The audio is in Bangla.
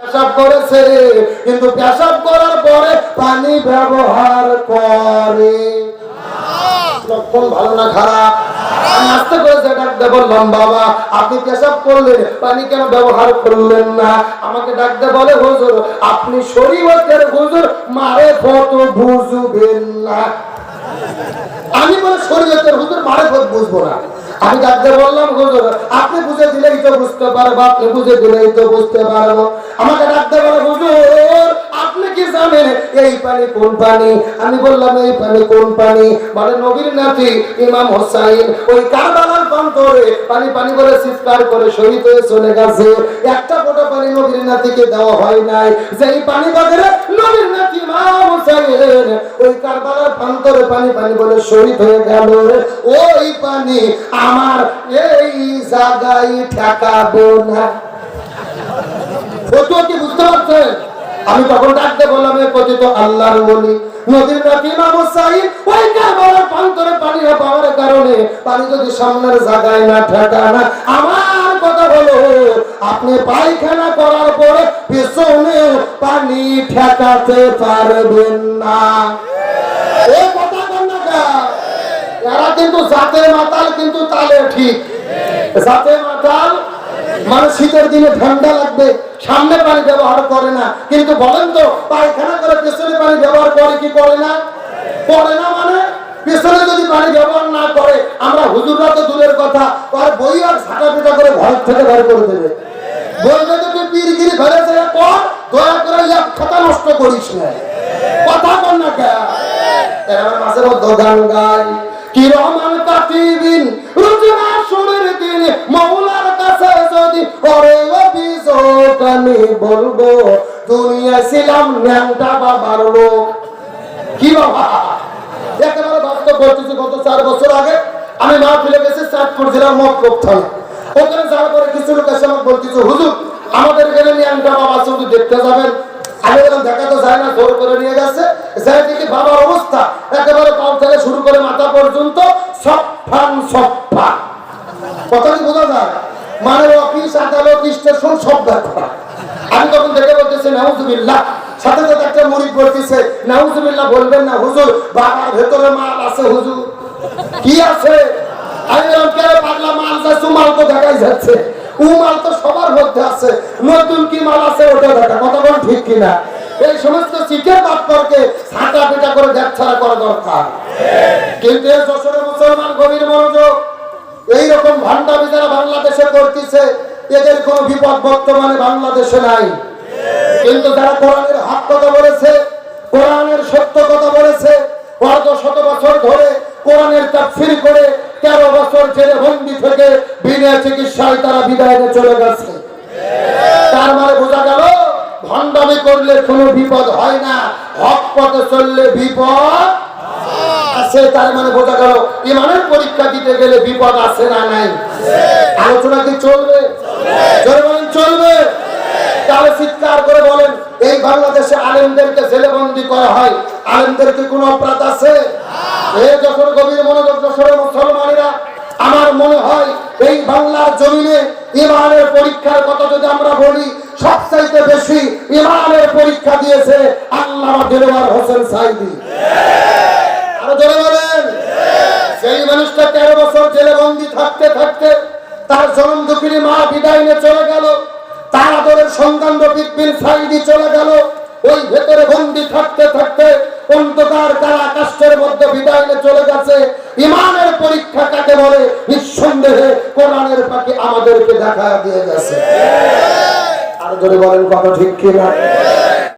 করেছে কিন্তু পেশাব করার পরে পানি ব্যবহার করে। আপনি পেশাব করলেন, পানি কেন ব্যবহার করলেন না? আমাকে ডাকতে বলে, হুজুর, আপনি শরীয়তের হুজুর মারে ফত বুঝবেন না। আমি বলে, শরীয়তের হুজুর মারে বুঝব না। আমি ডাকতে বললাম, হুজুর, আপনি বুঝে দিলেই তো বুঝতে পারব, আপনি বুঝে দিলেই তো বুঝতে পারব। আমাকে ডাকতে বলে, হুজুর, আপনি কি জানেন এই পানি কোন পানি? আমি বললাম, এই পানি কোন পানি? বলে, নবীর নাতি ইমাম হোসাইন ওই কারবালার প্রান্তরে পানি পানি বলে চিৎকার করে শহীদ হয়ে চলে গেছে। একটা ফোঁটা পানি নবীর নাতিকে দেওয়া হয় নাই। যেই পানি বাগেরে নবীর নাতি হোসাইন ওই কারবালার প্রান্তরে পানি পানি বলে শহীদ হয়ে গেল ওই পানি আমার এই জায়গায় ঠেকাবো না। ফতুয়া কি বুঝতে পারছেন? আমি তখন ডাকতে বললাম, এ কথিত আল্লাহর বলি। নদীর পানি না পাওয়ার কারণে পানি যদি সামনের জায়গায় না ঠেকা না, আমার আপনি পায়খানা করার পরে পেছনে পানি ঠেকাতে পারবেন না। এরা কিন্তু জাতে মাতাল, কিন্তু তালে ঠিক। জাতে মাতাল মানে শীতের দিনে ঠান্ডা লাগবে, সামনে পানি ব্যবহার করে না। কিন্তু বলেন তো, পায়খানা করে পেছনে পানি ব্যবহার করে কি করে না? করে না মানে? পেছনে যদি পানি ব্যবহার না করে, আমরা হুজুররা তো দূরের কথা আর বই আর ঝাঁটা পিটা করে ঘর থেকে বের করে দেবে। বলবে তুই পীরগিরি ফেলেছে কর দয়া করে এক খাতা নষ্ট করিস না। কথা কর না কে? এবার মাঝে মধ্যে গান গাই কি রহমান কাতিবিন রুজনা সুরের দিন মৌলার কাছে যদি করে অভিযোগ আমি বলব দুনিয়া ছিলাম ন্যাংটা বাবার লোক। কি বাবা? একেবারে বাস্তব বলতেছি, গত চার বছর আগে আমি মা ফিরে গেছি, চাঁদপুর জেলার মতলব থানা ওখানে যাওয়ার পরে কিছু লোক বলতেছে, হুজুর, আমাদের এখানে ন্যাংটা বাবা শুধু দেখতে যাবেন। আমি বললাম, দেখা তো যায় না, জোর করে নিয়ে গেছে। যাই দেখি বাবার অবস্থা। একেবারে থেকে শুরু করে মাথা পর্যন্ত সফান সফা কথা কি বোঝা যায়? মানে অফিস, আদালত, স্টেশন, সব দেখা আমি তখন দেখে বলতেছি, নাউজুবিল্লাহ। সাথে সাথে একটা মুড়ি পড়তেছে নাউজুবিল্লাহ বলবেন না, হুজুর, বাবার ভেতরে মাল আছে, হুজুর। কি আছে? আমি মাল মাল যাচ্ছে। ও মাল তো সবার মধ্যে আছে। নতুন কি মাল আছে ওটা দেখা। কথা বল ঠিক কিনা? এই সমস্ত চিকের বাপ্পরকে ছাটা পিটা করে দেখ ছাড়া করা দরকার। কিন্তু এই যশোরের মুসলমান গভীর মনোযোগ। এইরকম ভান্ডামি যারা বাংলাদেশে করতেছে, এদের কোনো বিপদ বর্তমানে বাংলাদেশে নাই। কিন্তু যারা কোরআনের হক কথা বলেছে, কোরআনের সত্য কথা বলেছে, অর্ধ শত বছর ধরে কোরআনের তাফসির করে তেরো বছর জেলে বন্দি থেকে বিনা চিকিৎসায় তারা বিদায় চলে গেছে। তার মানে বোঝা গেল, ভণ্ডামি করলে কোনো বিপদ হয় না। হক পথে চললে বিপদ আছে তার মানে বোঝা গেল, ইমানের পরীক্ষা দিতে গেলে বিপদ আছে না নাই। আলোচনা কি চলবে? জোরে চলবে। তাহলে চিৎকার করে বলেন, এই বাংলাদেশে আলেমদেরকে জেলেবন্দি করা হয়। আলেমদেরকে কোনো অপরাধ আছে? এ যখন গভীর মনোযোগ মুসলমানেরা, আমার মনে হয় এই বাংলার জমিনে ইমানের পরীক্ষার কথা যদি আমরা বলি, সবচাইতে বেশি ইমানের পরীক্ষা দিয়েছে আল্লাহ দিলওয়ার হোসেন সাইদি। আরও ধরে বলেন। সেই মানুষটা তেরো বছর জেলে বন্দি থাকতে থাকতে তার জন্ম মা বিদায় নিয়ে চলে গেল। তার আদরের সন্তান সাইদি চলে গেল। ওই ভেতরে বন্দি থাকতে থাকতে অন্ধকার কারা কাষ্টের মধ্যে বিদায় নিয়ে চলে গেছে। ইমানের বলে নিঃসন্দেহে কোরআনের পাখি আমাদেরকে দেখা দিয়ে গেছে। আর ধরে বলেন কত ঠিক কিনা?